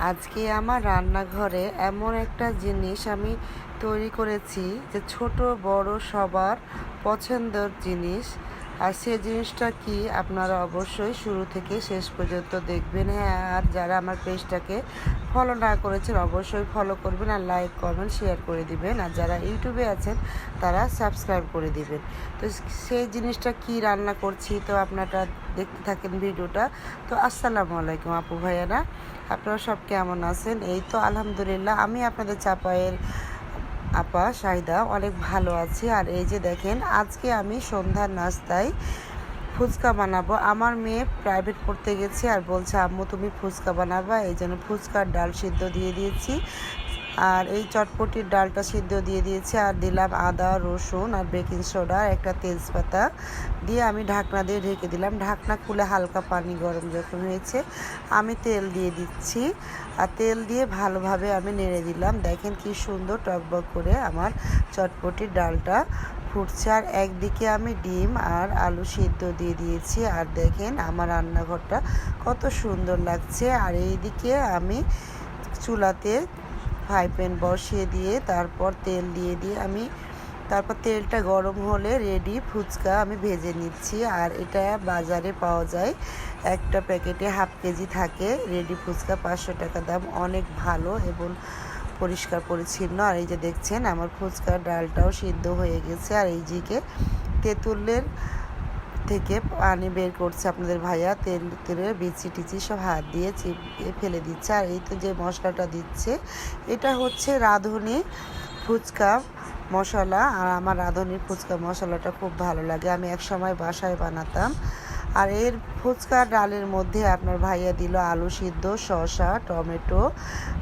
আজকে আমার রান্নাঘরে এমন একটা জিনিস আমি তৈরি করেছি যে ছোট বড় সবার পছন্দের জিনিস। আর সে জিনিসটা কি আপনারা অবশ্যই শুরু থেকে শেষ পর্যন্ত দেখবেন। হ্যাঁ আর যারা আমার পেজটাকে ফলো না করেছেন, অবশ্যই ফলো করবেন আর লাইক কমেন্ট শেয়ার করে দিবেন। আর যারা ইউটিউবে আছেন, তারা সাবস্ক্রাইব করে দিবেন। তো সেই জিনিসটা কি রান্না করছি, তো আপনারা দেখতে থাকেন ভিডিওটা। তো আসসালামু আলাইকুম আপু ভাইয়ারা। আপনারা সব কেমন আছেন? এই তো আলহামদুলিল্লাহ, আমি আপনাদের চাপায়ের আপা, সাহিদা অনেক ভালো আছে। আর এই যে দেখেন, আজকে আমি সন্ধ্যার নাস্তায় ফুচকা বানাবো। আমার মেয়ে প্রাইভেট পড়তে গেছে আর বলছে, আম্মু, তুমি ফুচকা বানাবা? এই জন্য ফুচকার ডাল সিদ্ধ দিয়ে দিয়েছি। আর এই চটপটির ডালটা সিদ্ধ দিয়ে দিয়েছি। আর দিলাম আদা, রসুন আর বেকিং সোডা, একটা তেজপাতা দিয়ে আমি ঢাকনা দিয়ে ঢেকে দিলাম। ঢাকনা খুলে হালকা পানি গরম যখন হয়েছে, আমি তেল দিয়ে দিচ্ছি। আর তেল দিয়ে ভালোভাবে আমি নেড়ে দিলাম। দেখেন কি সুন্দর টকবক করে আমার চটপটির ডালটা ফুটছে। আর একদিকে আমি ডিম আর আলু সিদ্ধ দিয়ে দিয়েছি। আর দেখেন আমার রান্নাঘরটা কত সুন্দর লাগছে। আর এইদিকে আমি চুলাতে ফ্রাই প্যান বসিয়ে দিয়ে তারপর তেল দিয়ে দিয়ে আমি তারপর তেলটা গরম হলে রেডি ফুচকা আমি ভেজে নিচ্ছি। আর এটা বাজারে পাওয়া যায়। একটা প্যাকেটে হাফ কেজি থাকে। রেডি ফুচকা পাঁচশো টাকা দাম। অনেক ভালো এবং পরিষ্কার পরিচ্ছন্ন। আর এই যে দেখছেন, আমার ফুচকার ডালটাও সিদ্ধ হয়ে গেছে। আর এই দিকে তেঁতুলের থেকে পানি বের করছে আপনাদের ভাইয়া, তেল তেলের বিচি টিচি সব হাত দিয়ে চিপিয়ে ফেলে দিচ্ছে। আর এই তো যে মশলাটা দিচ্ছে, এটা হচ্ছে রাঁধুনি ফুচকা মশলা। আর আমার রাঁধুনির ফুচকা মশলাটা খুব ভালো লাগে। আমি এক সময় বাসায় বানাতাম। আর এর ফুচকা ডালের মধ্যে আপনার ভাইয়া দিল আলু সিদ্ধ, শসা, টমেটো,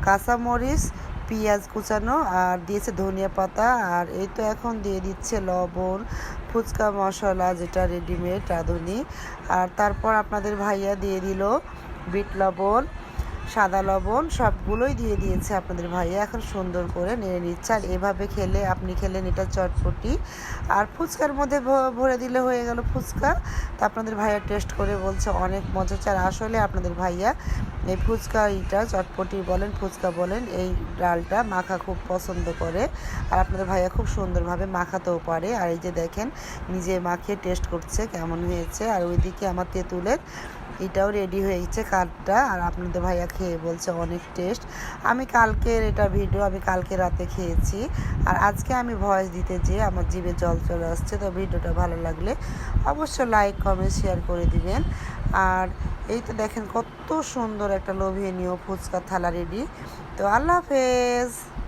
কাঁচামরিচ পেঁয়াজ কুচানো আর দিয়েছে ধনিয়া পাতা। আর এই তো এখন দিয়ে দিচ্ছে লবণ, ফুচকা মশলা যেটা রেডিমেড রাঁধুনি। আর তারপর আপনাদের ভাইয়া দিয়ে দিল বিট লবণ, সাদা লবণ, সবগুলোই দিয়ে দিয়েছে আপনাদের ভাইয়া। এখন সুন্দর করে নেড়ে নিচ্ছে। আর এভাবে খেলে, আপনি খেলেন এটা চটপটি। আর ফুচকার মধ্যে ভরে দিলে হয়ে গেল ফুচকা। তা আপনাদের ভাইয়া টেস্ট করে বলছে, অনেক মজা। চার আসলে আপনাদের ভাইয়া এই ফুচকা এইটা চটপটি বলেন, ফুচকা বলেন, এই ডালটা মাখা খুব পছন্দ করে। আর আপনাদের ভাইয়া খুব সুন্দরভাবে মাখাতেও পারে। আর এই যে দেখেন, নিজে মাখিয়ে টেস্ট করছে, কেমন হয়েছে। আর ওইদিকে আমার তেঁতুলের এটাও রেডি হয়ে গেছে কাঠটা। আর আপনাদের ভাইয়া খেয়ে বলছে অনেক টেস্ট আমি কালকের এটা ভিডিও আমি কালকে রাতে খেয়েছি। আর আজকে আমি ভয়েস দিতে যেয়ে আমার জিভে জল চলে আসছে, তো ভিডিওটা ভালো লাগলে অবশ্যই লাইক কমেন্ট শেয়ার করে দিবেন। আর এই তো দেখেন কত সুন্দর একটা লোভিয়ে নিও ফুচকা থালা রেডি তো আল্লাহ হাফেজ।